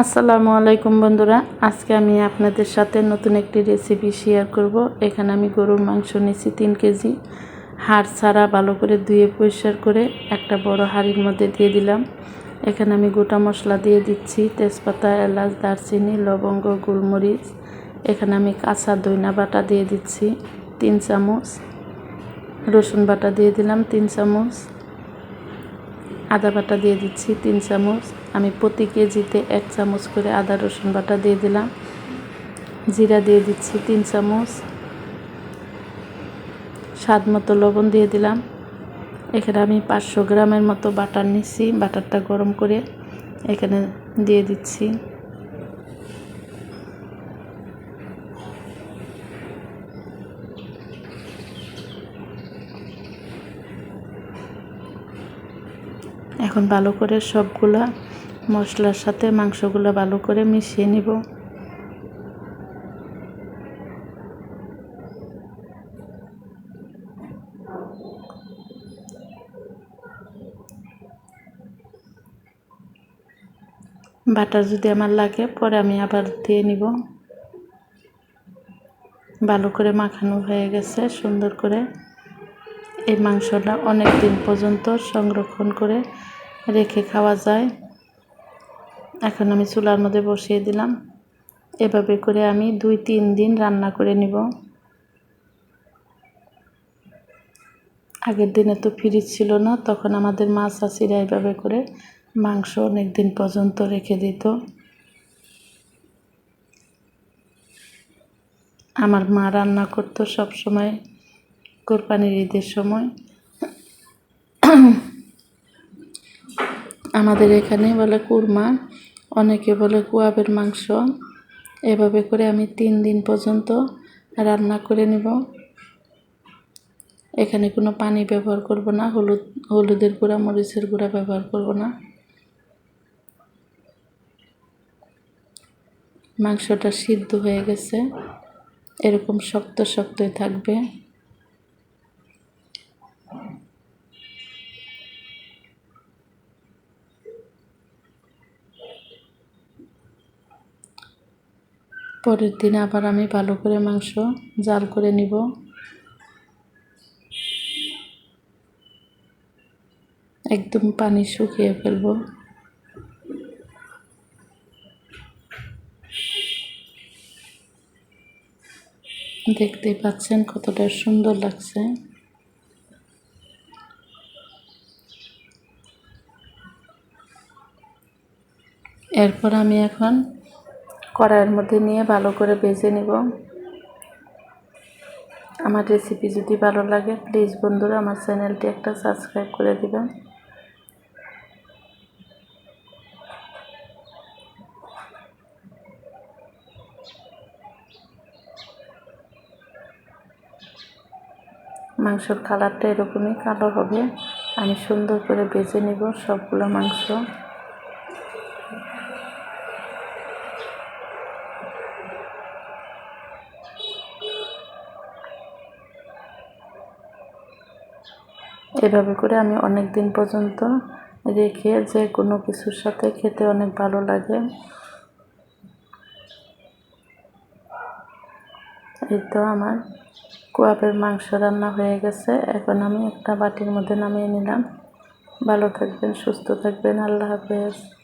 আসসালামু আলাইকুম বন্ধুরা, আজকে আমি আপনাদের সাথে নতুন একটি রেসিপি শেয়ার করব। এখানে আমি গরুর মাংস নিয়েছি তিন কেজি। হাড় ছাড়া ভালো করে ধুয়ে পরিষ্কার করে একটা বড় হাড়ির মধ্যে দিয়ে দিলাম। এখানে আমি গোটা মশলা দিয়ে দিচ্ছি, তেজপাতা, এলাচ, দারচিনি, লবঙ্গ, গোলমরিচ। এখানে আমি কাঁচা দইনা বাটা দিয়ে দিচ্ছি, তিন চামচ। রসুন বাটা দিয়ে দিলাম, তিন চামচ। আদা বাটা দিয়ে দিচ্ছি, তিন চামচ। আমি প্রতি কেজিতে এক চামচ করে আদা, রসুন বাটা দিয়ে দিলাম। জিরা দিয়ে দিচ্ছি তিন চামচ। স্বাদ মতো লবণ দিয়ে দিলাম। এখানে আমি পাঁচশো গ্রামের মতো বাটার নিচ্ছি, বাটারটা গরম করে এখানে দিয়ে দিচ্ছি। এখন ভালো করে সবগুলা মশলার সাথে মাংসগুলো ভালো করে মিশিয়ে নিব। বাটার যদি আমার লাগে, পরে আমি আবার দিয়ে নিব। ভালো করে মাখানো হয়ে গেছে, সুন্দর করে। এই মাংসটা অনেক দিন পর্যন্ত সংরক্ষণ করে রেখে খাওয়া যায়। এখন আমি চুলার মধ্যে বসিয়ে দিলাম। এভাবে করে আমি দুই তিন দিন রান্না করে নিব। আগের দিনে তো ফ্রিজ ছিল না, তখন আমাদের মাছ চাষিরা এভাবে করে মাংস অনেক দিন পর্যন্ত রেখে দিত। আমার মা রান্না করতো সব সময় কোরবানির ঈদের সময়। আমাদের এখানে বলে কুরমা অনেকে বলে কুয়াবের মাংস। এভাবে করে আমি তিন দিন পর্যন্ত রান্না করে নিব। এখানে কোনো পানি ব্যবহার করব না, হলুদ, হলুদের গুঁড়া, মরিচের গুঁড়া ব্যবহার করব না। মাংসটা সিদ্ধ হয়ে গেছে। এরকম শক্ত, শক্তই থাকবে। পরের দিন আবার আমি ভালো করে মাংস জাল করে নিব। একদম পানি শুকিয়ে ফেলব। দেখতে পাচ্ছেন কতটা সুন্দর লাগছে। এরপর আমি এখন কড়াইয়ের মধ্যে নিয়ে ভালো করে ভেজে নেব। আমার রেসিপি যদি ভালো লাগে প্লিজ বন্ধুরা আমার চ্যানেলটি একটা সাবস্ক্রাইব করে দেবেন। মাংসর কালারটা এরকমই কালো হবে। আমি সুন্দর করে বেজে নেব সবগুলো মাংস। এভাবে করে আমি অনেক দিন পর্যন্ত রেখে যে কোনো কিছুর সাথে খেতে অনেক ভালো লাগে। এই তো আমার কোয়াপের মাংস রান্না হয়ে গেছে। এখন আমি একটা বাটির মধ্যে নামিয়ে নিলাম। ভালো থাকবেন, সুস্থ থাকবেন। আল্লাহ হাফেজ।